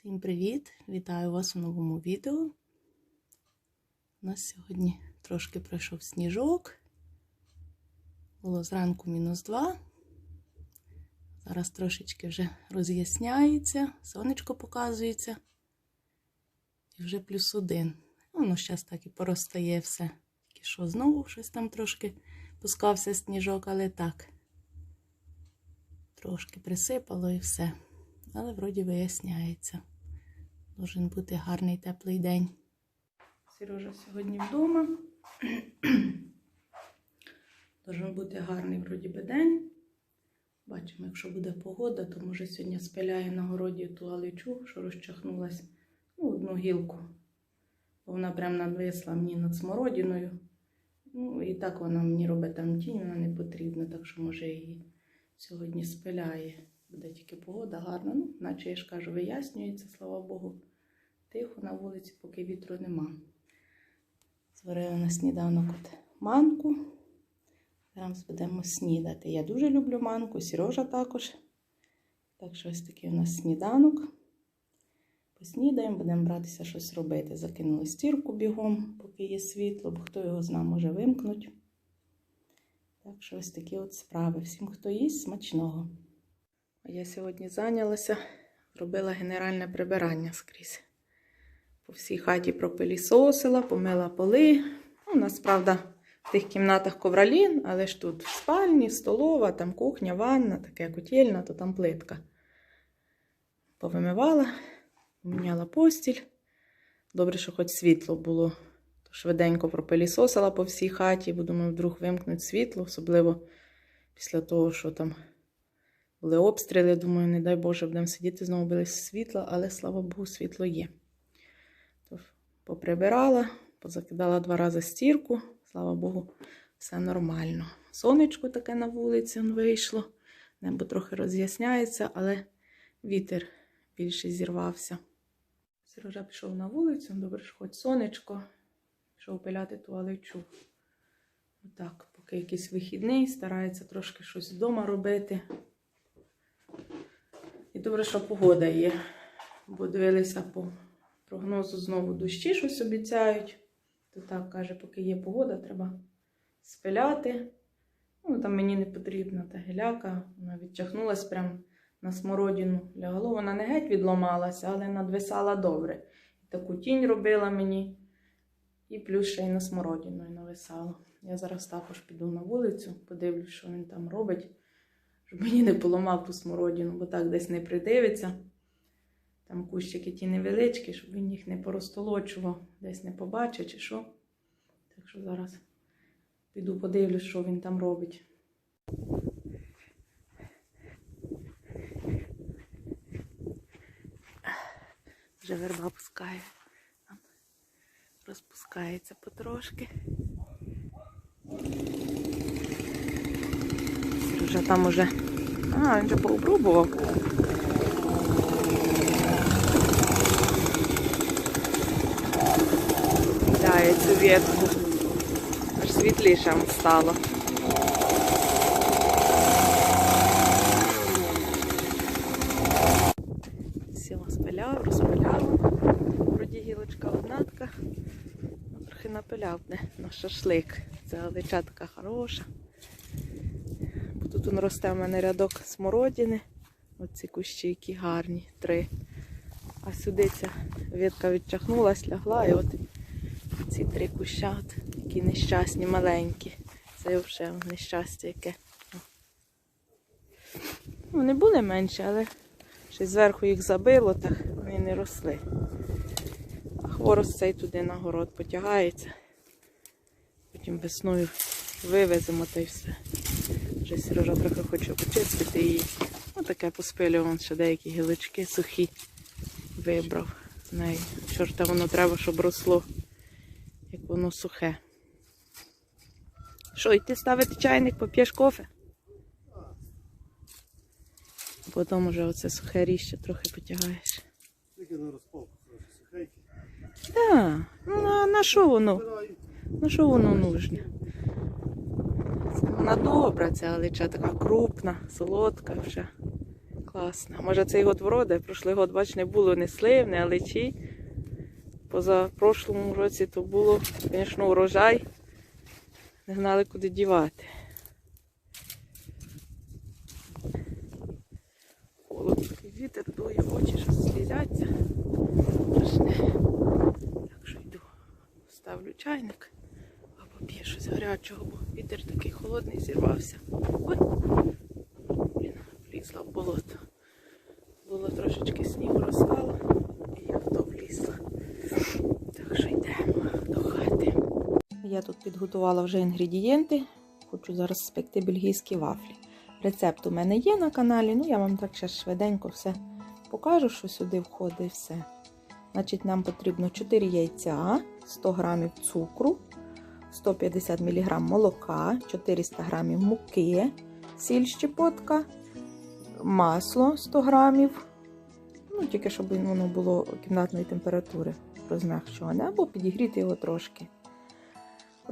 Всім привіт! Вітаю вас у новому відео. У нас сьогодні трошки пройшов сніжок. Було зранку мінус 2. Зараз трошечки вже роз'ясняється, сонечко показується. І вже плюс один. Воно зараз так і поростає все. Тільки що знову щось там трошки пускався сніжок, але так. Трошки присипало і все. Але вроді виясняється. Должен бути гарний теплий день. Сережа сьогодні вдома. Должен бути гарний вроді би день. Бачимо, якщо буде погода, то може сьогодні спиляє на городі ту алечу, що розчахнулась ну, одну гілку. Бо вона прям надвисла мені над смородиною. Ну, і так вона мені робить там тінь, вона не потрібна, так що може її сьогодні спиляє. Буде тільки погода гарна. Ну, наче я ж кажу, вияснюється, слава Богу. Тихо на вулиці, поки вітру нема. Зварила на сніданок от манку. Зараз будемо снідати. Я дуже люблю манку, Сережа також. Так що ось такий у нас сніданок. Поснідаємо, будемо братися щось робити. Закинули стірку бігом, поки є світло, бо хто його зна, може вимкнуть. Так що ось такі от справи. Всім, хто їсть, смачного. А я сьогодні зайнялася, робила генеральне прибирання скрізь. По всій хаті пропилісосила, помила поли. Ну, У нас, правда, в тих кімнатах ковролін, але ж тут в спальні, столова, там кухня, ванна, таке котельна, то там плитка. Повимивала, поміняла постіль. Добре, що хоч світло було. То швиденько пропилісосила по всій хаті, бо думаю, вдруг вимкнуть світло, особливо після того, що там були обстріли. Думаю, не дай Боже, будемо сидіти знову без світла, але слава Богу, світло є. Поприбирала, позакидала два рази стірку. Слава Богу, все нормально. Сонечко таке на вулиці вийшло. Небо трохи роз'ясняється, але вітер більше зірвався. Сережа пішов на вулицю, добре, що хоч сонечко, пішов пиляти туалечу. Отак, поки якийсь вихідний, старається трошки щось вдома робити. І добре, що погода є. Бо дивилися по прогнозу знову дощі щось обіцяють. То так каже, поки є погода, треба спиляти. Ну, там мені не потрібна та геляка. Вона відчахнулась прямо на смородину. Лягло, вона не геть відломалася, але надвисала добре. Таку тінь робила мені. І плюс ще й на смородину нависало. Я зараз також піду на вулицю, подивлюсь, що він там робить, щоб мені не поламав ту смородину, бо так десь не придивиться. Там кущики ті невеличкі, щоб він їх не порозтолочував, десь не побачить чи що. Так що зараз піду подивлюсь, що він там робить. Вже верба пускає. Розпускається потрошки. Вже там уже. А, він вже пообрубував. Кидає цю ветку. Аж світліше стало. Сіла спиляв, розпиляв. Вроді гілочка однатка. Ну, Трохи напиляв не на шашлик. Це лича така хороша. Бо тут он росте в мене рядок смородини. Оці кущі, які гарні, три. А сюди ця ветка відчахнулась, лягла, і от ці три кущат, які нещасні, маленькі. Це вже нещастя яке. Ну, Вони були менші, але щось зверху їх забило, так вони не росли. А хворост цей туди на город потягається. Потім весною вивеземо та й все. Вже Сережа трохи хоче почистити її. Ну таке поспилював, ще деякі гілочки сухі вибрав з неї. Чорта воно треба, щоб росло, як воно сухе. Що, йти ставити чайник, поп'єш кофе? Потім вже оце сухе ріще трохи потягаєш. Тільки на розпалку трохи сухенькі. Так, ну на, на що воно? На що воно нужне? Вона добра, ця лича така крупна, солодка вже. Класно. А Може цей год вроде? Прошлий год, бач, не було ні слив, ні алечі. Поза прошлому році то було, звісно, урожай. Не знали, куди дівати. Холодно, такий вітер дує, очі щось слізяться. Страшне. Так що йду, ставлю чайник або п'є щось гарячого, бо вітер такий холодний зірвався. Ой, блін, влізла в болото. Було трошечки снігу розстало, і я в то влізла. Так що йдемо до хати. Я тут підготувала вже інгредієнти. Хочу зараз спекти бельгійські вафлі. Рецепт у мене є на каналі, ну я вам так ще швиденько все покажу, що сюди входить все. Значить, нам потрібно 4 яйця, 100 г цукру, 150 мг молока, 400 г муки, сіль щепотка, масло 100 г. Ну, тільки щоб воно було кімнатної температури розмягчуване, або підігріти його трошки.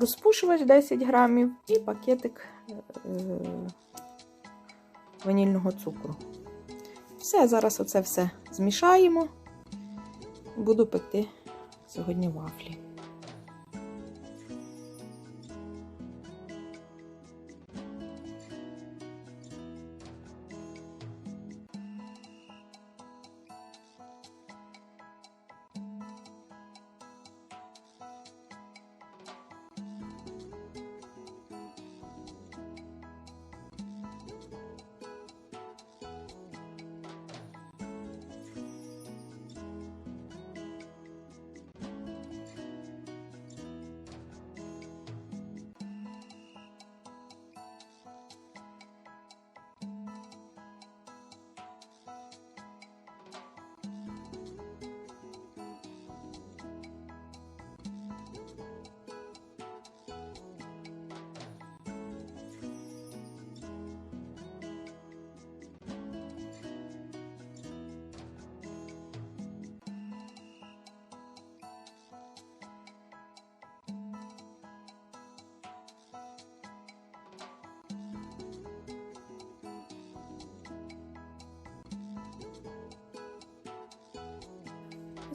Розпушувач 10 грамів і пакетик е, ванільного цукру. Все, зараз оце все змішаємо. Буду пекти сьогодні вафлі.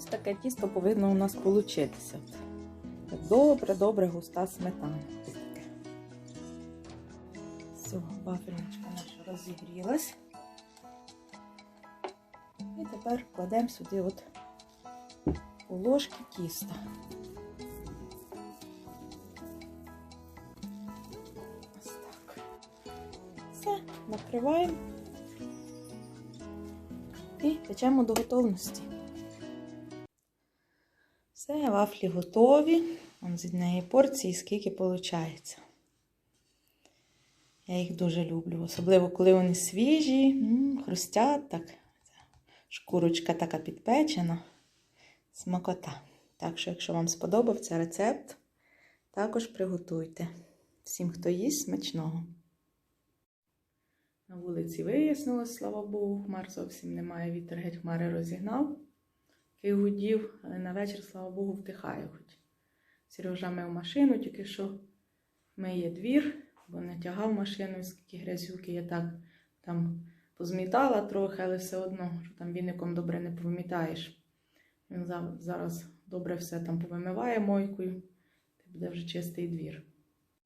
Ось таке тісто повинно у нас получитися. Добре, добре, густа сметана. Все, вафельничка наша розігрілась. І тепер кладемо сюди от ложки тіста. Ось так. Все, накриваємо і печемо до готовності. Все, вафлі готові. Вон з однієї порції скільки виходить. Я їх дуже люблю, особливо коли вони свіжі, м, хрустять так. Шкурочка така підпечена. Смакота. Так що, якщо вам сподобався рецепт, також приготуйте. Всім, хто їсть, смачного. На вулиці вияснилось, слава Богу, хмар зовсім немає. Вітер геть хмари розігнав. Гудів, на вечір, слава Богу, втихає хоч. Сережа мив машину, тільки що миє двір, бо не тягав машину, скільки грязюки я так там позмітала трохи, але все одно, що там віником добре не повмітаєш. Він зараз добре все там повимиває мойкою, і буде вже чистий двір.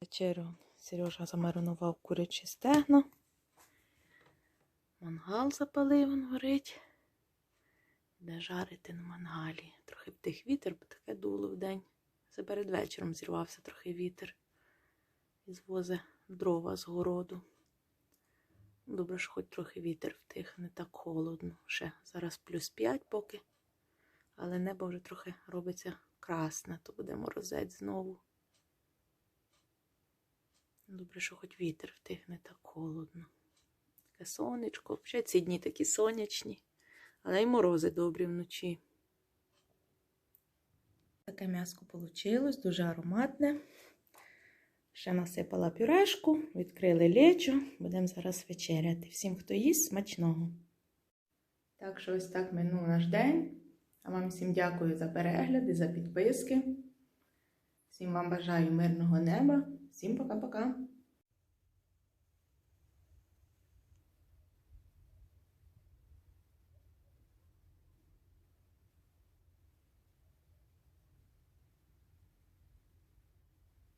Вечерю Сережа замаринував курячі стегна. Мангал запалив, він горить. Де жарити на мангалі. Трохи втих вітер, бо таке дуло вдень. Це перед вечором зірвався трохи вітер. І звозе дрова з городу. Добре, що хоч трохи вітер втих, не так холодно. Ще зараз плюс 5 поки. Але небо вже трохи робиться красне, то буде морозець знову. Добре, що хоч вітер втих, не так холодно. Таке сонечко. Ще ці дні такі сонячні. Але й морози добрі вночі. Таке м'яско вийшло, дуже ароматне. Ще насипала пюрешку, відкрили лечо. Будемо зараз вечеряти. Всім, хто їсть, смачного. Так що ось так минув наш день. А вам всім дякую за перегляди, за підписки. Всім вам бажаю мирного неба. Всім пока-пока.